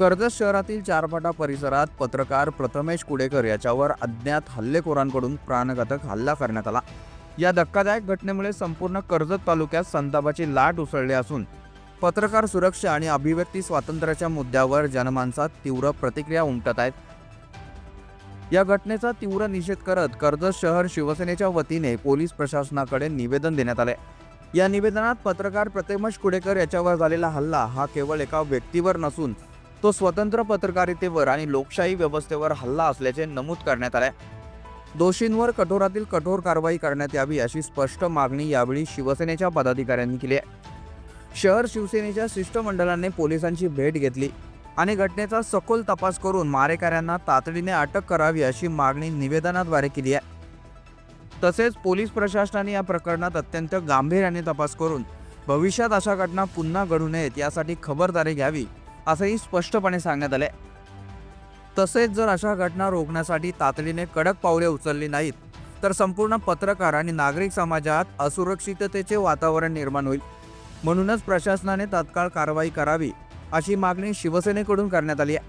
कर्जत शहरातील चारपाटा परिसरात पत्रकार प्रथमेश कुडेकर याच्यावर अज्ञात हल्लेखोरांकडून प्राणघातक हल्ला करण्यात आला. या धक्कादायक घटनेमुळे संपूर्ण कर्जत तालुक्यात संतापाची लाट उसळली असून पत्रकार सुरक्षा आणि अभिव्यक्ती स्वातंत्र्याच्या मुद्द्यावर जनमानसात तीव्र प्रतिक्रिया उमटत आहेत. या घटनेचा तीव्र निषेध करत कर्जत शहर शिवसेनेच्या वतीने पोलीस प्रशासनाकडे निवेदन देण्यात आले. या निवेदनात पत्रकार प्रथमेश कुडेकर याच्यावर झालेला हल्ला हा केवळ एका व्यक्तीवर नसून तो स्वतंत्र पत्रकारितेवर आणि लोकशाही व्यवस्थेवर हल्ला असल्याचे नमूद करण्यात आले दोषींवर कठोरातील कठोर कारवाई करण्यात यावी अशी स्पष्ट मागणी यावेळी शिवसेनेच्या पदाधिकाऱ्यांनी केली आहे. शहर शिवसेनेच्या शिष्टमंडळाने पोलिसांची भेट घेतली आणि घटनेचा सखोल तपास करून मारेकऱ्यांना तातडीने अटक करावी अशी मागणी निवेदनाद्वारे केली आहे. तसेच पोलीस प्रशासनाने या प्रकरणात अत्यंत गांभीर्याने तपास करून भविष्यात अशा घटना पुन्हा घडू नयेत यासाठी खबरदारी घ्यावी असंही स्पष्टपणे सांगण्यात आले तसेच जर अशा घटना रोखण्यासाठी तातडीने कडक पावले उचलली नाहीत तर संपूर्ण पत्रकार आणि नागरिक समाजात असुरक्षिततेचे वातावरण निर्माण होईल. म्हणूनच प्रशासनाने तात्काळ कारवाई करावी अशी मागणी शिवसेनेकडून करण्यात आली आहे.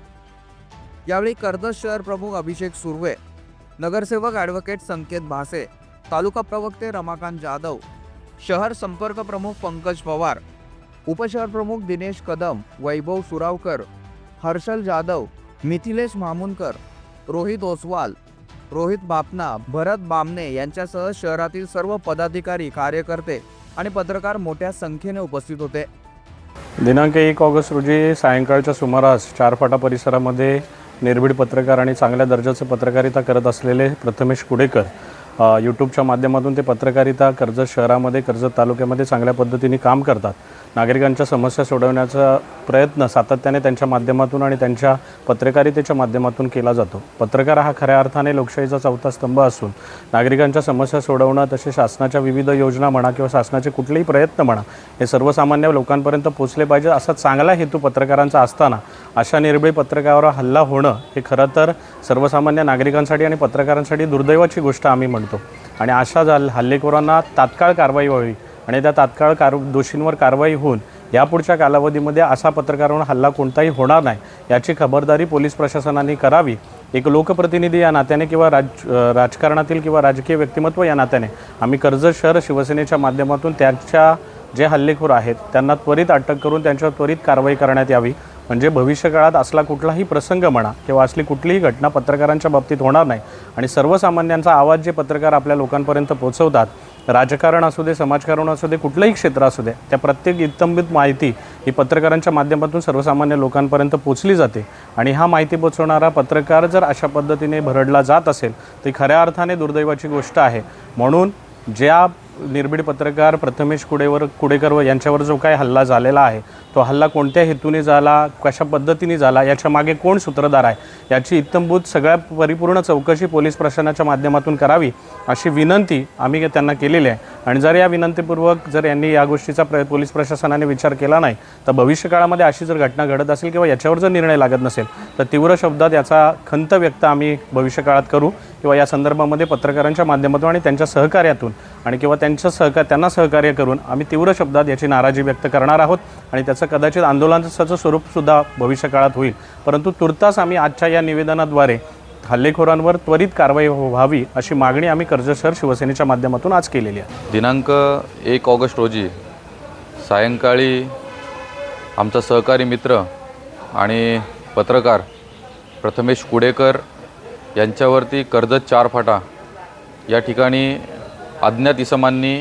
यावेळी कर्जत शहर प्रमुख अभिषेक सुर्वे नगरसेवक ॲडव्होकेट संकेत भासे तालुका प्रवक्ते रमाकांत जाधव शहर संपर्क प्रमुख पंकज पवार उपशहरप्रमुख दिनेश कदम वैभव सुरावकर हर्षल जाधव मिथिलेश मामुनकर रोहित ओसवाल रोहित बापना भरत बामणे यांच्यासह शहरातील सर्व पदाधिकारी कार्यकर्ते आणि पत्रकार मोठ्या संख्येने उपस्थित होते. दिनांक एक ऑगस्ट रोजी सायंकाळच्या सुमारास चारफाटा परिसरामध्ये निर्भीड पत्रकार आणि चांगल्या दर्जाचे पत्रकारिता करत असलेले प्रथमेश कुडेकर यूट्यूबच्या माध्यमातून ते पत्रकारिता कर्जत शहरामध्ये कर्जत तालुक्यामध्ये चांगल्या पद्धतीने काम करतात. नागरिकांच्या समस्या सोडवण्याचा प्रयत्न सातत्याने त्यांच्या माध्यमातून आणि त्यांच्या पत्रकारितेच्या माध्यमातून केला जातो. पत्रकार हा खऱ्या अर्थाने लोकशाहीचा चौथा स्तंभ असून नागरिकांच्या समस्या सोडवणं तसे शासनाच्या विविध योजना म्हणा किंवा शासनाचे कुठलेही प्रयत्न म्हणा हे सर्वसामान्य लोकांपर्यंत पोचले पाहिजे असा चांगला हेतू पत्रकारांचा असताना अशा निर्भय पत्रकारावर हल्ला होणं हे खरं तर सर्वसामान्य नागरिकांसाठी आणि पत्रकारांसाठी दुर्दैवाची गोष्ट आम्ही म्हणतो. आणि अशा जा हल्लेखोरांना तात्काळ कारवाई व्हावी आणि त्या तात्काळ कार दोषींवर कारवाई होऊन यापुढच्या कालावधीमध्ये असा पत्रकारांवर हल्ला कोणताही होणार नाही याची खबरदारी पोलीस प्रशासनाने करावी. एक लोकप्रतिनिधी या नात्याने किंवा राज राजकारणातील किंवा राजकीय व्यक्तिमत्व या नात्याने. आम्ही कर्जत शहर शिवसेनेच्या माध्यमातून त्यांच्या जे हल्लेखोर आहेत त्यांना त्वरित अटक करून त्यांच्यावर त्वरित कारवाई करण्यात यावी. म्हणजे भविष्यकाळात असला कुठलाही प्रसंग म्हणा किंवा असली कुठलीही घटना पत्रकारांच्या बाबतीत होणार नाही आणि सर्वसामान्यांचा आवाज जे पत्रकार आपल्या लोकांपर्यंत पोहोचवतात राजकारण असू दे समाजकारण असू दे कुठलंही क्षेत्र असू दे त्या प्रत्येक इत्यंबित माहिती ही पत्रकारांच्या माध्यमातून सर्वसामान्य लोकांपर्यंत पोचली जाते. आणि हा माहिती पोचवणारा पत्रकार जर अशा पद्धतीने भरडला जात असेल तर खऱ्या अर्थाने दुर्दैवाची गोष्ट आहे. म्हणून ज्या निर्भीड पत्रकार प्रथमेश कुडेवर कुडेकर व यांच्यावर जो काही हल्ला झालेला आहे तो हल्ला कोणत्या हेतूने झाला कशा पद्धतीने झाला याच्या मागे कोण सूत्रधार आहे याची इत्तंभूत सगळ्या परिपूर्ण चौकशी पोलीस प्रशासनाच्या माध्यमातून करावी अशी विनंती आम्ही त्यांना केलेली आहे. आणि जर या विनंतीपूर्वक जर यांनी या गोष्टीचा प्र पोलीस प्रशासनाने विचार केला नाही तर भविष्यकाळामध्ये अशी जर घटना घडत असेल किंवा याच्यावर जर निर्णय लागत नसेल तर तीव्र शब्दात याचा खंत व्यक्त आम्ही भविष्यकाळात करू किंवा या संदर्भामध्ये पत्रकारांच्या माध्यमातून आणि त्यांच्या सहकार्यातून आणि किंवा त्यांच्या सहकार त्यांना सहकार्य करून आम्ही तीव्र शब्दात याची नाराजी व्यक्त करणार आहोत आणि त्याचं कदाचित आंदोलनाचं स्वरूपसुद्धा भविष्यकाळात होईल. परंतु तुर्तास आम्ही आजच्या या निवेदनाद्वारे हल्लेखोरांवर त्वरित कारवाई व्हावी अशी मागणी आम्ही कर्जसर शिवसेनेच्या माध्यमातून आज केलेली आहे. दिनांक एक ऑगस्ट रोजी सायंकाळी आमचा सहकारी मित्र आणि पत्रकार प्रथमेश कुडेकर यांच्यावरती कर्जत चार फाटा या ठिकाणी अज्ञात इसमांनी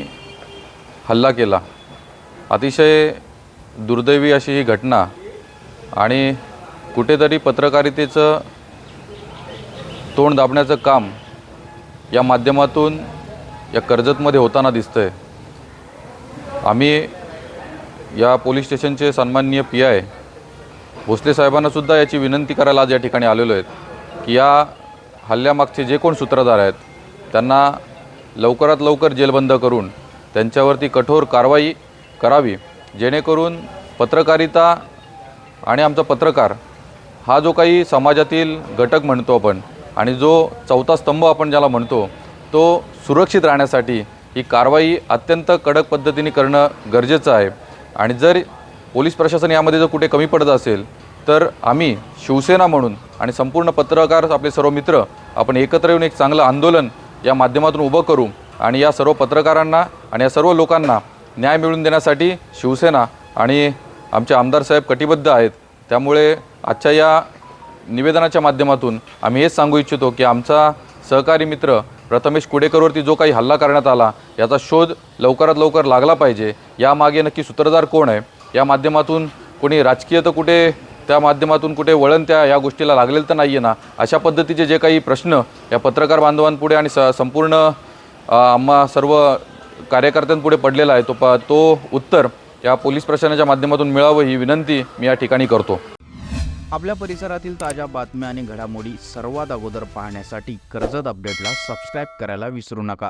हल्ला केला. अतिशय दुर्दैवी अशी ही घटना आणि कुठेतरी पत्रकारितेचं तोंड दाबण्याचं काम या माध्यमातून या कर्जतमध्ये होताना दिसतं आहे आम्ही या पोलीस स्टेशनचे सन्माननीय पी आय भोसले साहेबांनासुद्धा याची विनंती करायला आज या ठिकाणी आलेलो आहेत की या हल्ल्यामागचे जे कोण सूत्रधार आहेत त्यांना लवकरात लवकर जेलबंद करून त्यांच्यावरती कठोर कारवाई करावी जेणेकरून पत्रकारिता आणि आमचा पत्रकार हा जो काही समाजातील घटक म्हणतो आपण आणि जो चौथा स्तंभ आपण ज्याला म्हणतो तो सुरक्षित राहण्यासाठी ही कारवाई अत्यंत कडक पद्धतीने करणं गरजेचं आहे. आणि जर पोलीस प्रशासन यामध्ये जर कुठे कमी पडत असेल तर आम्ही शिवसेना म्हणून आणि संपूर्ण पत्रकार आपले सर्व मित्र आपण एकत्र येऊन एक चांगलं आंदोलन या माध्यमातून उभं करू आणि या सर्व पत्रकारांना आणि या सर्व लोकांना न्याय मिळवून देण्यासाठी शिवसेना आणि आमचे आमदार साहेब कटिबद्ध आहेत. त्यामुळे आजच्या या निवेदनाच्या माध्यमातून आम्ही हेच सांगू इच्छितो की आमचा सहकारी मित्र प्रथमेश कुडेकरवरती जो काही हल्ला करण्यात आला याचा शोध लवकरात लवकर लागला पाहिजे. यामागे नक्की सूत्रधार कोण आहे? या माध्यमातून कोणी राजकीय तर कुठे त्या माध्यमातून कुठे वळण त्या या गोष्टीला लागलेलं तर नाही आहे ना. अशा पद्धतीचे जे काही प्रश्न या पत्रकार बांधवांपुढे आणि स संपूर्ण आम्हा सर्व कार्यकर्त्यांपुढे पडलेला आहे तो प तो उत्तर या पोलीस प्रशासनाच्या माध्यमातून मिळावं ही विनंती मी या ठिकाणी करतो. आपल्या परिसरातील ताज्या बातम्या आणि घडामोडी सर्वात अगोदर पाहण्यासाठी कर्जत अपडेटला सबस्क्राईब करायला विसरू नका.